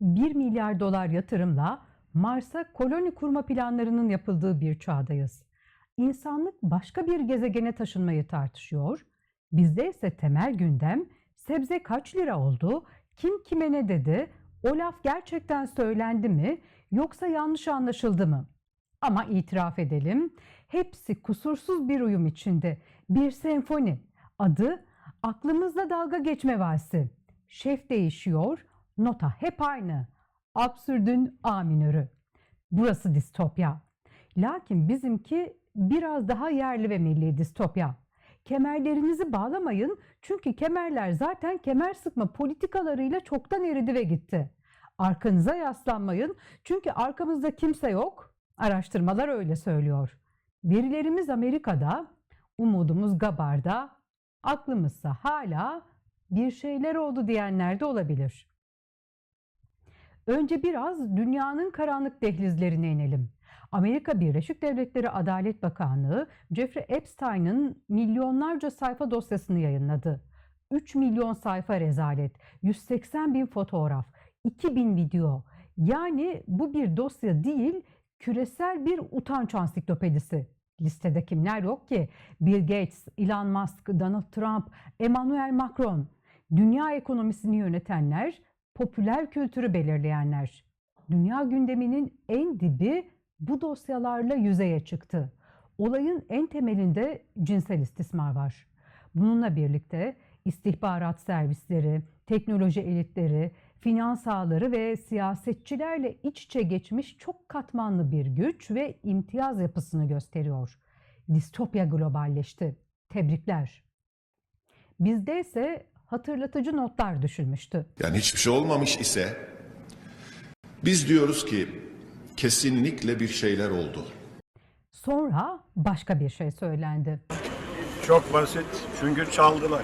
1 milyar dolar yatırımla Mars'a koloni kurma planlarının yapıldığı bir çağdayız. İnsanlık başka bir gezegene taşınmayı tartışıyor. Bizde ise temel gündem sebze kaç lira oldu, kim kime ne dedi, o laf gerçekten söylendi mi yoksa yanlış anlaşıldı mı? Ama itiraf edelim, hepsi kusursuz bir uyum içinde. Bir senfoni. Adı aklımızda dalga geçme valsi. Şef değişiyor, nota hep aynı. Absürdün A minörü. Burası distopya. Lakin bizimki biraz daha yerli ve milli distopya. Kemerlerinizi bağlamayın çünkü kemerler zaten kemer sıkma politikalarıyla çoktan eridi ve gitti. Arkanıza yaslanmayın çünkü arkamızda kimse yok. Araştırmalar öyle söylüyor. Verilerimiz Amerika'da, umudumuz Gabar'da, aklımızsa hala bir şeyler oldu diyenler de olabilir. Önce biraz dünyanın karanlık dehlizlerine inelim. Amerika Birleşik Devletleri Adalet Bakanlığı Jeffrey Epstein'ın milyonlarca sayfa dosyasını yayınladı. 3 milyon sayfa rezalet, 180 bin fotoğraf, 2000 video. Yani bu bir dosya değil, küresel bir utanç ansiklopedisi. Listede kimler yok ki? Bill Gates, Elon Musk, Donald Trump, Emmanuel Macron. Dünya ekonomisini yönetenler, popüler kültürü belirleyenler. Dünya gündeminin en dibi bu dosyalarla yüzeye çıktı. Olayın en temelinde cinsel istismar var. Bununla birlikte istihbarat servisleri, teknoloji elitleri, finans ağları ve siyasetçilerle iç içe geçmiş çok katmanlı bir güç ve imtiyaz yapısını gösteriyor. Distopya globalleşti. Tebrikler. Bizde ise hatırlatıcı notlar düşülmüştü. Yani hiçbir şey olmamış ise biz diyoruz ki kesinlikle bir şeyler oldu. Sonra başka bir şey söylendi. Çok basit çünkü çaldılar.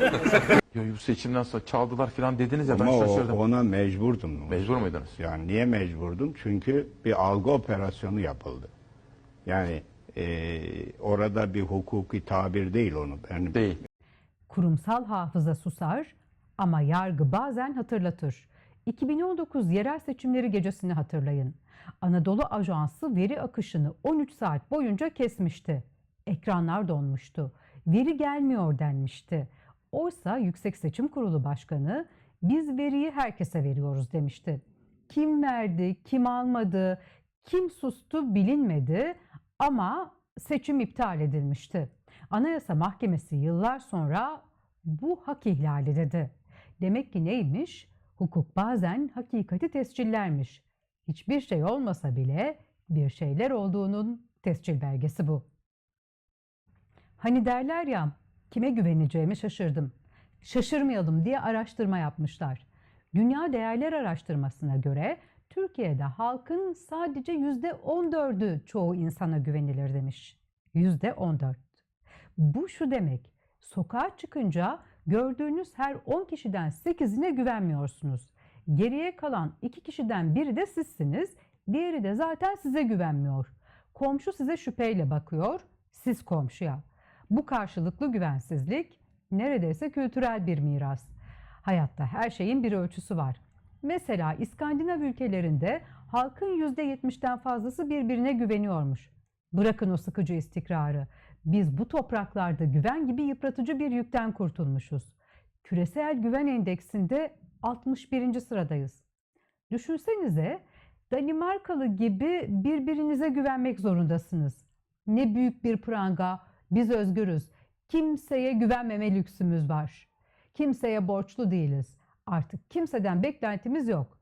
Ya bu seçimden sonra çaldılar falan dediniz ya ben Ama o- şaşırdım. ona mecburdum. Mecbur muydunuz? Yani niye mecburdum? Çünkü bir algı operasyonu yapıldı. Yani e, orada bir hukuki tabir değil onu. Ben Değil. Kurumsal hafıza susar ama yargı bazen hatırlatır. 2019 yerel seçimleri gecesini hatırlayın. Anadolu Ajansı veri akışını 13 saat boyunca kesmişti. Ekranlar donmuştu. Veri gelmiyor denmişti. Oysa Yüksek Seçim Kurulu Başkanı biz veriyi herkese veriyoruz demişti. Kim verdi, kim almadı, kim sustu bilinmedi ama seçim iptal edilmişti. Anayasa Mahkemesi yıllar sonra bu hak ihlali dedi. Demek ki neymiş? Hukuk bazen hakikati tescillermiş. Hiçbir şey olmasa bile bir şeyler olduğunun tescil belgesi bu. Hani derler ya, kime güveneceğimi şaşırdım. Şaşırmayalım diye araştırma yapmışlar. Dünya Değerler Araştırması'na göre Türkiye'de halkın sadece yüzde 14'ü çoğu insana güvenilir demiş. Yüzde 14. Bu şu demek, sokağa çıkınca gördüğünüz her 10 kişiden 8'ine güvenmiyorsunuz. Geriye kalan 2 kişiden biri de sizsiniz, diğeri de zaten size güvenmiyor. Komşu size şüpheyle bakıyor, siz komşuya. Bu karşılıklı güvensizlik neredeyse kültürel bir miras. Hayatta her şeyin bir ölçüsü var. Mesela İskandinav ülkelerinde halkın %70'den fazlası birbirine güveniyormuş. Bırakın o sıkıcı istikrarı. Biz bu topraklarda güven gibi yıpratıcı bir yükten kurtulmuşuz. Küresel güven endeksinde 61. sıradayız. Düşünsenize Danimarkalı gibi birbirinize güvenmek zorundasınız. Ne büyük bir pranga, biz özgürüz. Kimseye güvenmeme lüksümüz var. Kimseye borçlu değiliz. Artık kimseden beklentimiz yok.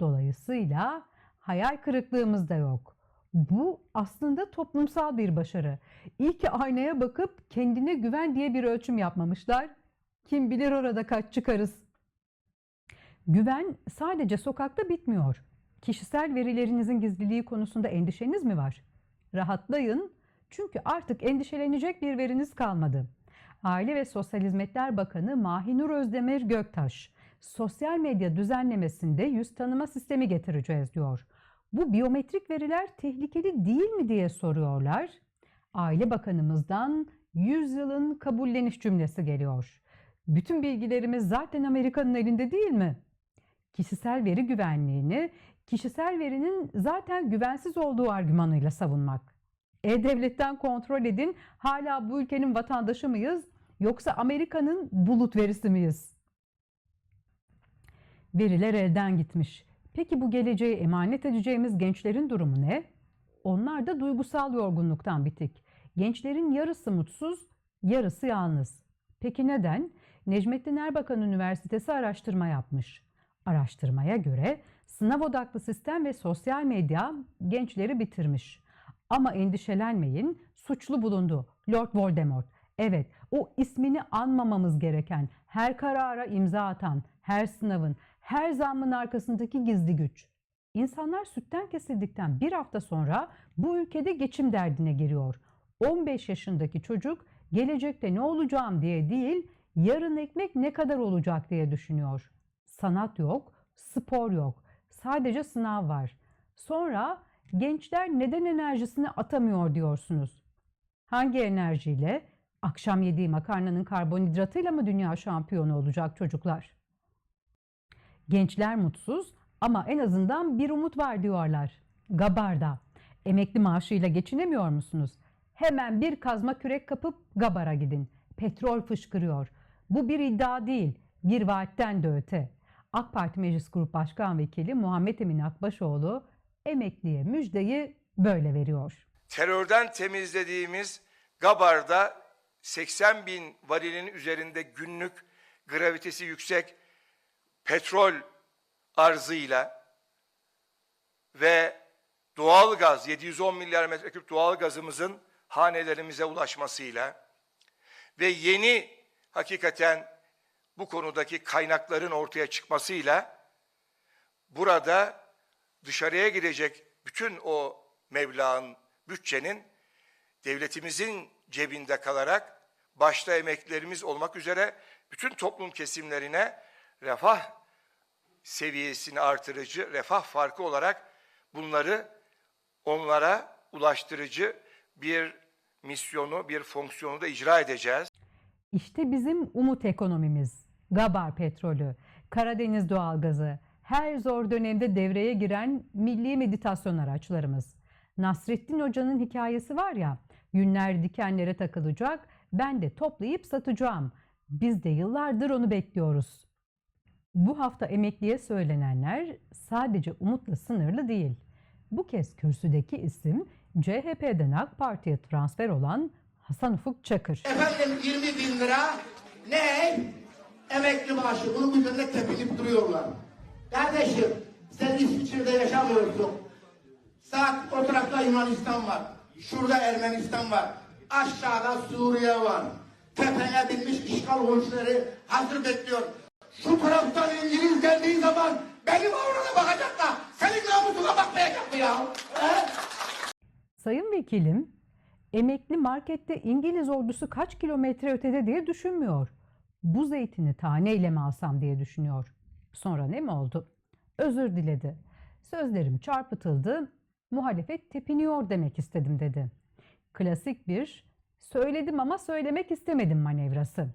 Dolayısıyla hayal kırıklığımız da yok. Bu aslında toplumsal bir başarı. İyi ki aynaya bakıp kendine güven diye bir ölçüm yapmamışlar. Kim bilir orada kaç çıkarız. Güven sadece sokakta bitmiyor. Kişisel verilerinizin gizliliği konusunda endişeniz mi var? Rahatlayın çünkü artık endişelenecek bir veriniz kalmadı. Aile ve Sosyal Hizmetler Bakanı Mahinur Özdemir Göktaş, sosyal medya düzenlemesinde yüz tanıma sistemi getireceğiz diyor. Bu biyometrik veriler tehlikeli değil mi diye soruyorlar. Aile Bakanımızdan 100 yılın kabulleniş cümlesi geliyor. Bütün bilgilerimiz zaten Amerika'nın elinde değil mi? kişisel veri güvenliğini kişisel verinin zaten güvensiz olduğu argümanıyla savunmak. E-Devlet'ten kontrol edin hala bu ülkenin vatandaşı mıyız yoksa Amerika'nın bulut verisi miyiz? Veriler elden gitmiş. Peki bu geleceği emanet edeceğimiz gençlerin durumu ne? Onlar da duygusal yorgunluktan bitik. Gençlerin yarısı mutsuz, yarısı yalnız. Peki neden? Necmettin Erbakan Üniversitesi araştırma yapmış. Araştırmaya göre sınav odaklı sistem ve sosyal medya gençleri bitirmiş. Ama endişelenmeyin, suçlu bulundu. Lord Voldemort. Evet, o ismini anmamamız gereken, her karara imza atan, her sınavın, her zammın arkasındaki gizli güç. İnsanlar sütten kesildikten bir hafta sonra bu ülkede geçim derdine giriyor. 15 yaşındaki çocuk gelecekte ne olacağım diye değil, yarın ekmek ne kadar olacak diye düşünüyor. Sanat yok, spor yok. Sadece sınav var. Sonra gençler neden enerjisini atamıyor diyorsunuz. Hangi enerjiyle? Akşam yediği makarnanın karbonhidratıyla mı dünya şampiyonu olacak çocuklar? Gençler mutsuz ama en azından bir umut var diyorlar. Gabar'da. Emekli maaşıyla geçinemiyor musunuz? Hemen bir kazma kürek kapıp Gabar'a gidin. Petrol fışkırıyor. Bu bir iddia değil, bir vaatten de öte. AK Parti Meclis Grup Başkan Vekili Muhammed Emin Akbaşoğlu emekliye müjdeyi böyle veriyor. terörden temizlediğimiz Gabar'da 80 bin varilin üzerinde günlük gravitesi yüksek petrol arzıyla ve doğal gaz 710 milyar metreküp doğal gazımızın hanelerimize ulaşmasıyla ve yeni hakikaten bu konudaki kaynakların ortaya çıkmasıyla burada dışarıya girecek bütün o meblağın, bütçenin devletimizin cebinde kalarak başta emeklilerimiz olmak üzere bütün toplum kesimlerine refah seviyesini artırıcı, refah farkı olarak bunları onlara ulaştırıcı bir misyonu, bir fonksiyonu da icra edeceğiz. İşte bizim umut ekonomimiz. Gabar petrolü, Karadeniz doğalgazı, her zor dönemde devreye giren milli meditasyon araçlarımız. Nasrettin Hoca'nın hikayesi var ya, yünler dikenlere takılacak, ben de toplayıp satacağım. Biz de yıllardır onu bekliyoruz. Bu hafta emekliye söylenenler sadece umutla sınırlı değil. Bu kez kürsüdeki isim CHP'den AK Parti'ye transfer olan Hasan Ufuk Çakır. Efendim 20 bin lira ne? Emekli maaşı. Bunun üzerinde tepinip duruyorlar. Kardeşim sen İsviçre'de yaşamıyorsun. Saat o tarafta Yunanistan var. Şurada Ermenistan var. Aşağıda Suriye var. Tepeye binmiş işgal oyuncuları hazır bekliyor. Şu taraftan İngiliz geldiği zaman benim avrana bakacak da senin namusuna bakmayacak mı ya? Sayın Vekilim, emekli markette İngiliz ordusu kaç kilometre ötede diye düşünmüyor. Bu zeytini taneyle mi alsam diye düşünüyor. Sonra ne mi oldu? Özür diledi. Sözlerim çarpıtıldı, muhalefet tepiniyor demek istedim dedi. Klasik bir söyledim ama söylemek istemedim manevrası.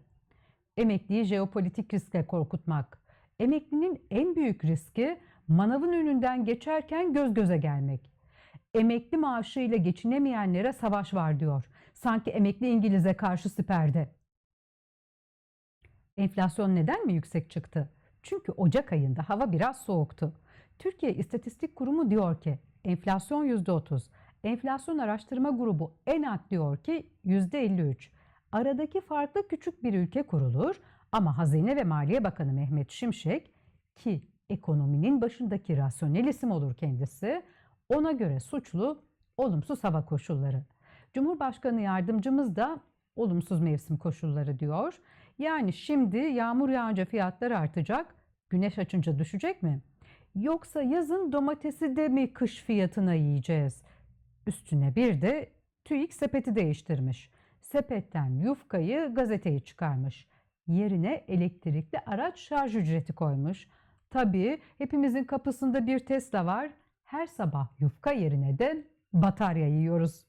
Emekliyi jeopolitik riskle korkutmak. Emeklinin en büyük riski manavın önünden geçerken göz göze gelmek. Emekli maaşıyla geçinemeyenlere savaş var diyor. Sanki emekli İngiliz'e karşı siperde. Enflasyon neden mi yüksek çıktı? Çünkü Ocak ayında hava biraz soğuktu. Türkiye İstatistik Kurumu diyor ki enflasyon %30. Enflasyon Araştırma Grubu ENAK diyor ki %53. Aradaki farklı küçük bir ülke kurulur ama Hazine ve Maliye Bakanı Mehmet Şimşek ki ekonominin başındaki rasyonel isim olur kendisi ona göre suçlu olumsuz hava koşulları. Cumhurbaşkanı yardımcımız da olumsuz mevsim koşulları diyor. Yani şimdi yağmur yağınca fiyatlar artacak, güneş açınca düşecek mi? Yoksa yazın domatesi de mi kış fiyatına yiyeceğiz? Üstüne bir de TÜİK sepeti değiştirmiş. Sepetten yufkayı, gazeteyi çıkarmış. Yerine elektrikli araç şarj ücreti koymuş. Tabii hepimizin kapısında bir Tesla var. Her sabah yufka yerine de batarya yiyoruz.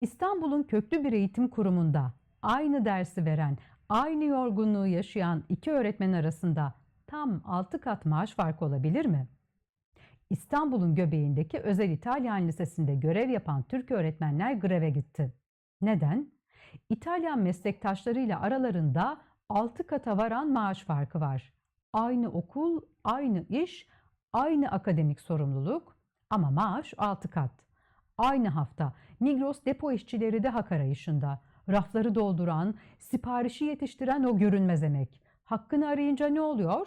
İstanbul'un köklü bir eğitim kurumunda aynı dersi veren, aynı yorgunluğu yaşayan iki öğretmen arasında tam 6 kat maaş farkı olabilir mi? İstanbul'un göbeğindeki Özel İtalyan Lisesi'nde görev yapan Türk öğretmenler greve gitti. Neden? İtalyan meslektaşlarıyla aralarında 6 kata varan maaş farkı var. Aynı okul, aynı iş, aynı akademik sorumluluk ama maaş 6 kat. Aynı hafta Migros depo işçileri de hak arayışında. Rafları dolduran, siparişi yetiştiren o görünmez emek. Hakkını arayınca ne oluyor?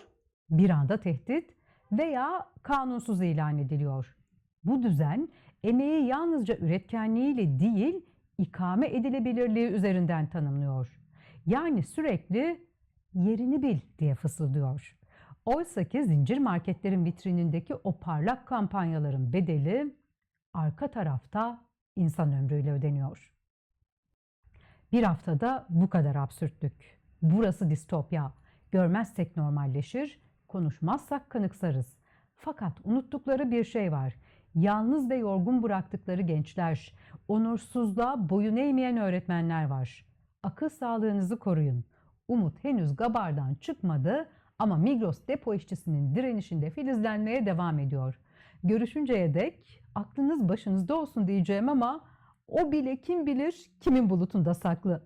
Bir anda tehdit veya kanunsuz ilan ediliyor. Bu düzen emeği yalnızca üretkenliğiyle değil, ikame edilebilirliği üzerinden tanımlıyor. Yani sürekli yerini bil diye fısıldıyor. Oysa ki zincir marketlerin vitrinindeki o parlak kampanyaların bedeli arka tarafta insan ömrüyle ödeniyor. Bir haftada bu kadar absürtlük. Burası distopya. Görmezsek normalleşir, konuşmazsak kanıksarız. Fakat unuttukları bir şey var. Yalnız ve yorgun bıraktıkları gençler, onursuzluğa boyun eğmeyen öğretmenler var. Akıl sağlığınızı koruyun. Umut henüz gabardan çıkmadı ama Migros depo işçisinin direnişinde filizlenmeye devam ediyor. Görüşünceye dek aklınız başınızda olsun diyeceğim ama o bile kim bilir kimin bulutunda saklı.